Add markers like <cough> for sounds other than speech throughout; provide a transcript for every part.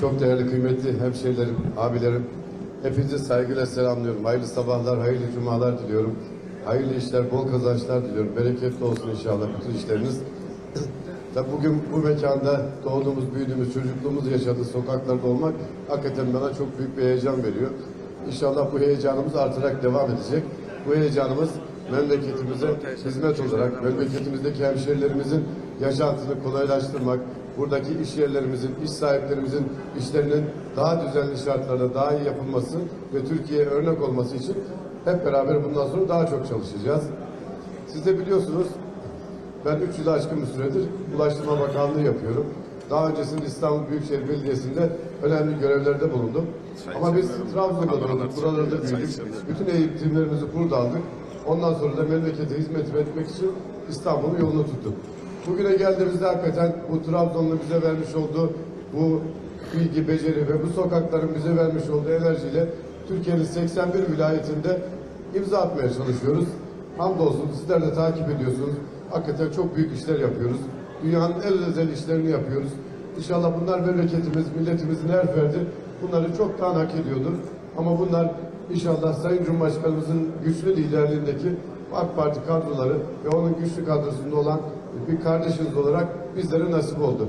Çok değerli kıymetli hemşehrilerim, abilerim. Hepinizi saygıyla selamlıyorum. Hayırlı sabahlar, hayırlı cumalar diliyorum. Hayırlı işler, bol kazançlar diliyorum. Bereketli olsun inşallah bütün işleriniz. <clears throat> Tabii bugün bu mekanda doğduğumuz, büyüdüğümüz, çocukluğumuz yaşadığı sokaklarda olmak hakikaten bana çok büyük bir heyecan veriyor. İnşallah bu heyecanımız artarak devam edecek. Bu heyecanımız memleketimize hizmet olarak, memleketimizdeki hemşehrilerimizin yaşantısını kolaylaştırmak, buradaki iş yerlerimizin, iş sahiplerimizin işlerinin daha düzenli şartlarda daha iyi yapılması ve Türkiye'ye örnek olması için hep beraber bundan sonra daha çok çalışacağız. Siz de biliyorsunuz ben 3 yıl aşkın bir süredir Ulaştırma Bakanlığı yapıyorum. Daha öncesinde İstanbul Büyükşehir Belediyesi'nde önemli görevlerde bulundum. Ama biz Trabzon'da doğduk, buralarda büyüdük. Bütün eğitimlerimizi burada aldık. Ondan sonra da memlekete hizmet etmek için İstanbul'un yolunu tuttuk. Bugüne geldiğimizde hakikaten bu Trabzon'un bize vermiş olduğu bu bilgi, beceri ve bu sokakların bize vermiş olduğu enerjiyle Türkiye'nin 81 vilayetinde imza atmaya çalışıyoruz. Hamdolsun sizler de takip ediyorsunuz. Hakikaten çok büyük işler yapıyoruz. Dünyanın en özel işlerini yapıyoruz. İnşallah bunlar memleketimiz, milletimizin her ferdi bunları çoktan hak ediyordur. Ama bunlar inşallah Sayın Cumhurbaşkanımızın güçlü liderliğindeki AK Parti kadroları ve onun güçlü kadrosunda olan bir kardeşiniz olarak bizlere nasip oldu.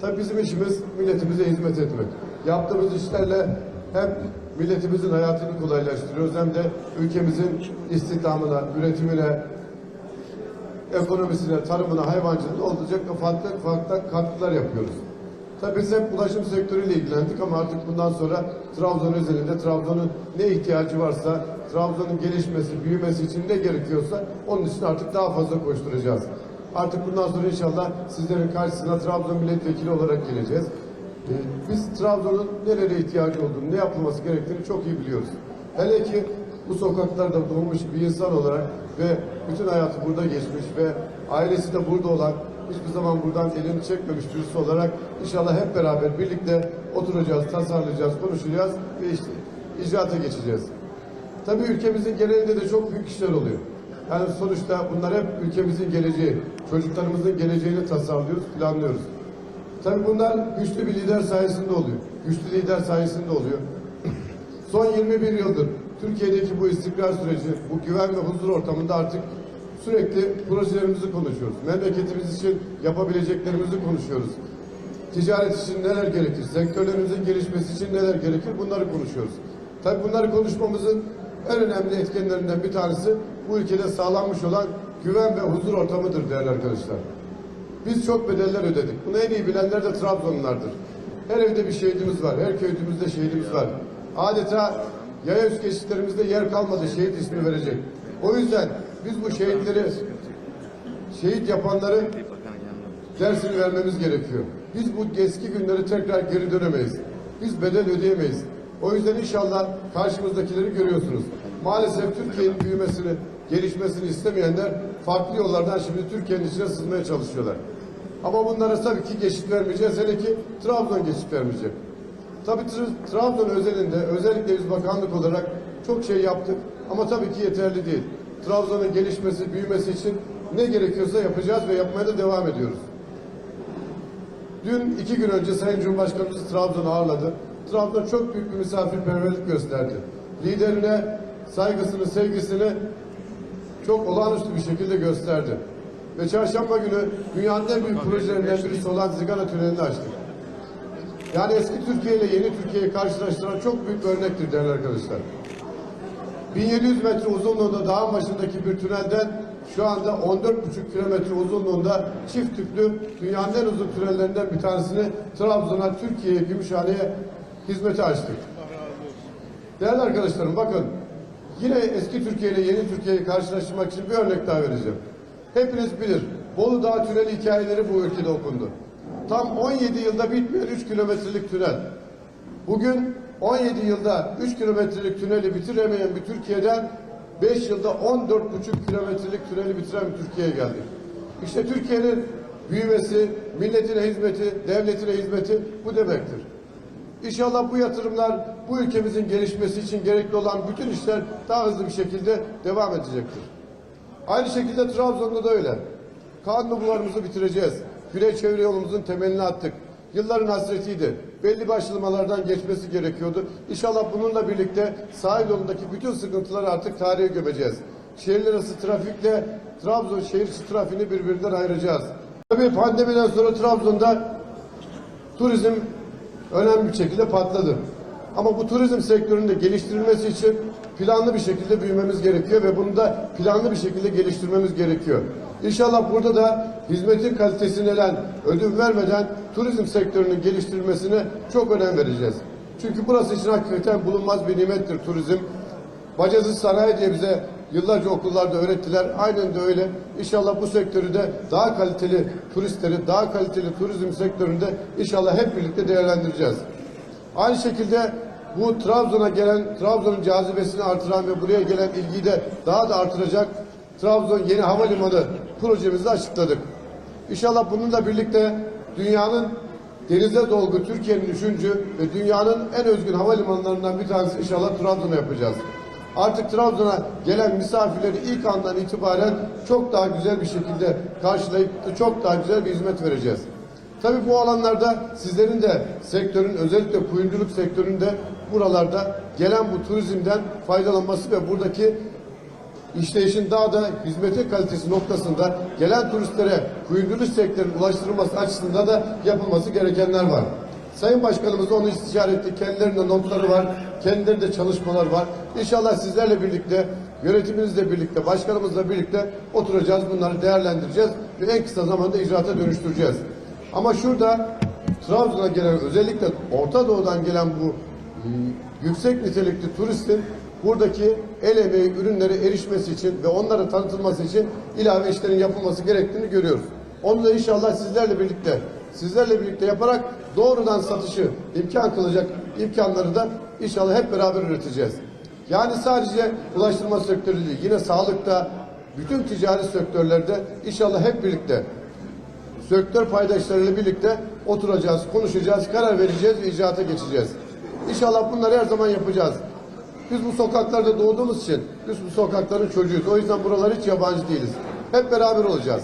Tabii bizim işimiz milletimize hizmet etmek. Yaptığımız işlerle hem milletimizin hayatını kolaylaştırıyoruz hem de ülkemizin istihdamına, üretimine, ekonomisine, tarımına, hayvancılığına olacak farklı farklı katkılar yapıyoruz. Tabii biz hep ulaşım sektörüyle ilgilendik ama artık bundan sonra Trabzon özelinde Trabzon'un ne ihtiyacı varsa, Trabzon'un gelişmesi, büyümesi için ne gerekiyorsa onun için artık daha fazla koşturacağız. Artık bundan sonra inşallah sizlerin karşısına Trabzon milletvekili olarak geleceğiz. Ee, Biz Trabzon'un nereye ihtiyacı olduğunu, ne yapılması gerektiğini çok iyi biliyoruz. Hele ki bu sokaklarda doğmuş bir insan olarak ve bütün hayatı burada geçmiş ve ailesi de burada olan hiçbir zaman buradan elini çekmemiş birisi olarak inşallah hep beraber birlikte oturacağız, tasarlayacağız, konuşacağız ve işte icraata geçeceğiz. Tabii ülkemizin genelinde de çok büyük işler oluyor. Yani sonuçta bunlar hep ülkemizin geleceği, çocuklarımızın geleceğini tasarlıyoruz, planlıyoruz. Tabii bunlar güçlü bir lider sayesinde oluyor. Güçlü lider sayesinde oluyor. Son 21 yıldır Türkiye'deki bu istikrar süreci, bu güven ve huzur ortamında artık sürekli projelerimizi konuşuyoruz. Memleketimiz için yapabileceklerimizi konuşuyoruz. Ticaret için neler gerekir, sektörlerimizin gelişmesi için neler gerekir bunları konuşuyoruz. Tabii bunları konuşmamızın en önemli etkenlerinden bir tanesi bu ülkede sağlanmış olan güven ve huzur ortamıdır değerli arkadaşlar. Biz çok bedeller ödedik. Bunu en iyi bilenler de Trabzonlulardır. Her evde bir şehidimiz var. Her köyümüzde şehidimiz var. Adeta yaya üst geçitlerimizde yer kalmadı şehit ismi verecek. O yüzden biz bu şehitleri, şehit yapanları dersini vermemiz gerekiyor. Biz bu eski günleri tekrar geri dönemeyiz. Biz bedel ödeyemeyiz. O yüzden inşallah karşımızdakileri görüyorsunuz. Maalesef Türkiye'nin büyümesini, gelişmesini istemeyenler farklı yollardan şimdi Türkiye'nin içine sızmaya çalışıyorlar. Ama bunlara tabii ki geçit vermeyeceğiz. Hele ki Trabzon geçit vermeyecek. Tabii Tr- Trabzon özelinde özellikle biz bakanlık olarak çok şey yaptık ama tabii ki yeterli değil. Trabzon'un gelişmesi, büyümesi için ne gerekiyorsa yapacağız ve yapmaya da devam ediyoruz. Dün iki gün önce Sayın Cumhurbaşkanımız Trabzon'u ağırladı. Trabzon çok büyük bir misafirperverlik gösterdi. Liderine saygısını, sevgisini çok olağanüstü bir şekilde gösterdi. Ve çarşamba günü dünyanın en büyük projelerinden birisi olan Zigana Tüneli'ni açtık. Yani eski Türkiye ile yeni Türkiye'yi karşılaştıran çok büyük bir örnektir değerli arkadaşlar. 1700 metre uzunluğunda dağın başındaki bir tünelden şu anda 14,5 kilometre uzunluğunda çift tüplü dünyanın en uzun tünellerinden bir tanesini Trabzon'a, Türkiye'ye, Gümüşhane'ye hizmete açtık. Değerli arkadaşlarım bakın yine eski Türkiye ile yeni Türkiye'yi karşılaştırmak için bir örnek daha vereceğim. Hepiniz bilir Bolu Dağı tüneli hikayeleri bu ülkede okundu. Tam 17 yılda bitmeyen 3 kilometrelik tünel. Bugün 17 yılda 3 kilometrelik tüneli bitiremeyen bir Türkiye'den 5 yılda 14,5 kilometrelik tüneli bitiren bir Türkiye'ye geldik. İşte Türkiye'nin büyümesi, milletine hizmeti, devletine hizmeti bu demektir. İnşallah bu yatırımlar bu ülkemizin gelişmesi için gerekli olan bütün işler daha hızlı bir şekilde devam edecektir. Aynı şekilde Trabzon'da da öyle. Kanunlarımızı bitireceğiz. Güney çevre yolumuzun temelini attık. Yılların hasretiydi. Belli başlamalardan geçmesi gerekiyordu. İnşallah bununla birlikte sahil yolundaki bütün sıkıntıları artık tarihe gömeceğiz. Şehirler arası trafikle Trabzon şehir trafiğini birbirinden ayıracağız. Tabii pandemiden sonra Trabzon'da turizm önemli bir şekilde patladı. Ama bu turizm sektörünün de geliştirilmesi için planlı bir şekilde büyümemiz gerekiyor ve bunu da planlı bir şekilde geliştirmemiz gerekiyor. İnşallah burada da hizmetin kalitesine ödün vermeden turizm sektörünün geliştirilmesine çok önem vereceğiz. Çünkü burası için hakikaten bulunmaz bir nimettir turizm. Bacasız sanayi diye bize yıllarca okullarda öğrettiler. Aynen de öyle. İnşallah bu sektörü de daha kaliteli turistleri, daha kaliteli turizm sektöründe inşallah hep birlikte değerlendireceğiz. Aynı şekilde bu Trabzon'a gelen, Trabzon'un cazibesini artıran ve buraya gelen ilgiyi de daha da artıracak Trabzon Yeni Havalimanı projemizi açıkladık. İnşallah bununla birlikte dünyanın denize dolgu Türkiye'nin üçüncü ve dünyanın en özgün havalimanlarından bir tanesi inşallah Trabzon'a yapacağız. Artık Trabzon'a gelen misafirleri ilk andan itibaren çok daha güzel bir şekilde karşılayıp çok daha güzel bir hizmet vereceğiz. Tabii bu alanlarda sizlerin de sektörün özellikle kuyumculuk sektöründe buralarda gelen bu turizmden faydalanması ve buradaki işleyişin daha da hizmete kalitesi noktasında gelen turistlere kuyumculuk sektörünün ulaştırılması açısından da yapılması gerekenler var. Sayın Başkanımız onu istişare etti. Kendilerinde notları var. Kendilerinde çalışmalar var. İnşallah sizlerle birlikte, yönetiminizle birlikte, başkanımızla birlikte oturacağız. Bunları değerlendireceğiz ve en kısa zamanda icraata dönüştüreceğiz. Ama şurada Trabzon'a gelen özellikle Orta Doğu'dan gelen bu e, yüksek nitelikli turistin buradaki el emeği ürünlere erişmesi için ve onların tanıtılması için ilave işlerin yapılması gerektiğini görüyoruz. Onu da inşallah sizlerle birlikte sizlerle birlikte yaparak doğrudan satışı imkan kılacak imkanları da inşallah hep beraber üreteceğiz. Yani sadece ulaştırma sektörü değil, yine sağlıkta, bütün ticari sektörlerde inşallah hep birlikte sektör paydaşlarıyla birlikte oturacağız, konuşacağız, karar vereceğiz ve icraata geçeceğiz. İnşallah bunları her zaman yapacağız. Biz bu sokaklarda doğduğumuz için biz bu sokakların çocuğuyuz. O yüzden buralar hiç yabancı değiliz. Hep beraber olacağız.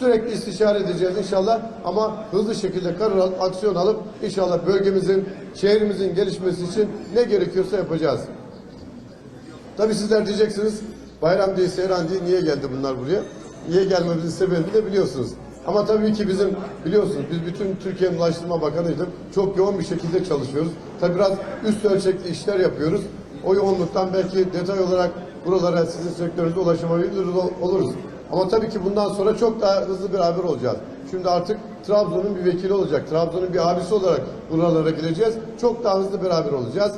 Sürekli istişare edeceğiz inşallah ama hızlı şekilde karar aksiyon alıp inşallah bölgemizin, şehrimizin gelişmesi için ne gerekiyorsa yapacağız. Tabii sizler diyeceksiniz bayram değil, seyran değil niye geldi bunlar buraya? Niye gelmemizin sebebini de biliyorsunuz. Ama tabii ki bizim biliyorsunuz biz bütün Türkiye'nin Ulaştırma Bakanıydık. Çok yoğun bir şekilde çalışıyoruz. Tabii biraz üst ölçekli işler yapıyoruz. O yoğunluktan belki detay olarak buralara sizin sektörünüze ulaşamayabilir oluruz. Ama tabii ki bundan sonra çok daha hızlı beraber olacağız. Şimdi artık Trabzon'un bir vekili olacak. Trabzon'un bir abisi olarak buralara gireceğiz. Çok daha hızlı beraber olacağız.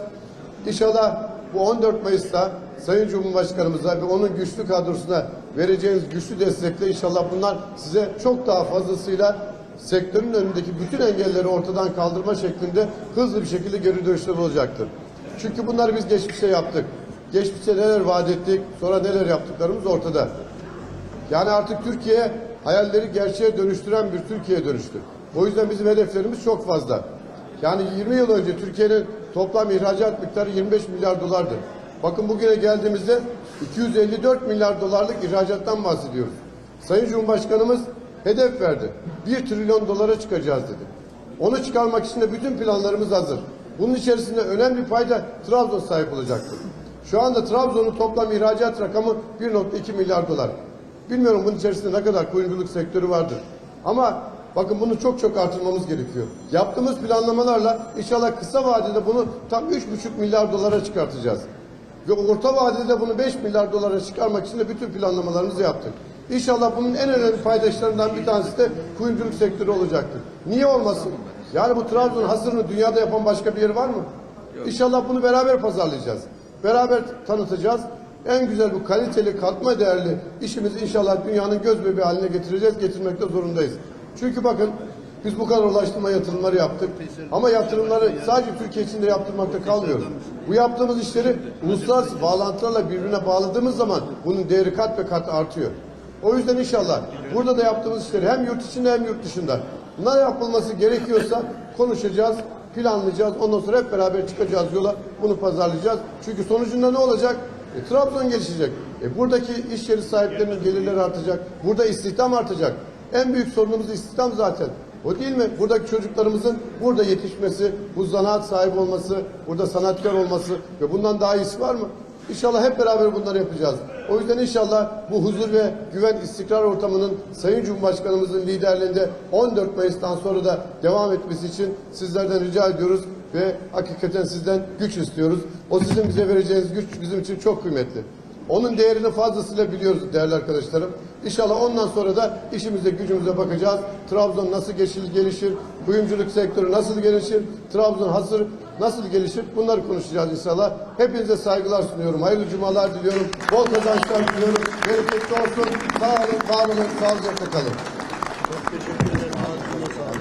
İnşallah bu 14 Mayıs'ta Sayın Cumhurbaşkanımıza ve onun güçlü kadrosuna vereceğiniz güçlü destekle inşallah bunlar size çok daha fazlasıyla sektörün önündeki bütün engelleri ortadan kaldırma şeklinde hızlı bir şekilde geri dönüşler olacaktır. Çünkü bunları biz geçmişte yaptık. Geçmişte neler vaat ettik, sonra neler yaptıklarımız ortada. Yani artık Türkiye hayalleri gerçeğe dönüştüren bir Türkiye'ye dönüştü. O yüzden bizim hedeflerimiz çok fazla. Yani 20 yıl önce Türkiye'nin toplam ihracat miktarı 25 milyar dolardı. Bakın bugüne geldiğimizde 254 milyar dolarlık ihracattan bahsediyoruz. Sayın Cumhurbaşkanımız hedef verdi. 1 trilyon dolara çıkacağız dedi. Onu çıkarmak için de bütün planlarımız hazır. Bunun içerisinde önemli payda Trabzon sahip olacaktır. Şu anda Trabzon'un toplam ihracat rakamı 1.2 milyar dolar. Bilmiyorum bunun içerisinde ne kadar kuyumculuk sektörü vardır. Ama bakın bunu çok çok artırmamız gerekiyor. Yaptığımız planlamalarla inşallah kısa vadede bunu tam 3.5 milyar dolara çıkartacağız. Ve orta vadede bunu 5 milyar dolara çıkarmak için de bütün planlamalarımızı yaptık. İnşallah bunun en önemli paydaşlarından bir tanesi de kuyumculuk sektörü olacaktır. Niye olmasın? Yani bu Trabzon hasırını dünyada yapan başka bir yer var mı? İnşallah bunu beraber pazarlayacağız. Beraber tanıtacağız. En güzel bu kaliteli, katma değerli işimizi inşallah dünyanın göz bebeği haline getireceğiz, getirmekte zorundayız. Çünkü bakın biz bu kadar ulaştırma yatırımları yaptık. Ama yatırımları sadece Türkiye içinde yaptırmakta kalmıyoruz. Bu yaptığımız işleri uluslararası bağlantılarla birbirine bağladığımız zaman bunun değeri kat ve kat artıyor. O yüzden inşallah burada da yaptığımız işleri hem yurt içinde hem yurt dışında bunlar yapılması gerekiyorsa konuşacağız, planlayacağız. Ondan sonra hep beraber çıkacağız yola. Bunu pazarlayacağız. Çünkü sonucunda ne olacak? E, Trabzon gelişecek. E, buradaki iş yeri sahiplerinin gelirleri artacak. Burada istihdam artacak. En büyük sorunumuz istihdam zaten. O değil mi? Buradaki çocuklarımızın burada yetişmesi, bu zanaat sahibi olması, burada sanatkar olması ve bundan daha iyisi var mı? İnşallah hep beraber bunları yapacağız. O yüzden inşallah bu huzur ve güven istikrar ortamının Sayın Cumhurbaşkanımızın liderliğinde 14 Mayıs'tan sonra da devam etmesi için sizlerden rica ediyoruz ve hakikaten sizden güç istiyoruz. O sizin bize vereceğiniz güç bizim için çok kıymetli. Onun değerini fazlasıyla biliyoruz değerli arkadaşlarım. İnşallah ondan sonra da işimize gücümüze bakacağız. Trabzon nasıl gelişir, gelişir, kuyumculuk sektörü nasıl gelişir, Trabzon hazır nasıl gelişir bunları konuşacağız inşallah. Hepinize saygılar sunuyorum. Hayırlı cumalar diliyorum. Bol kazançlar diliyorum. Bereketli olsun. Sağ olun, var olun, sağlıcakla kalın. Çok teşekkür ederim. Ağzınıza sağlık.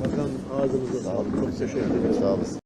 Bakan ağzınıza sağlık. Çok teşekkür ederim. Sağ olasın.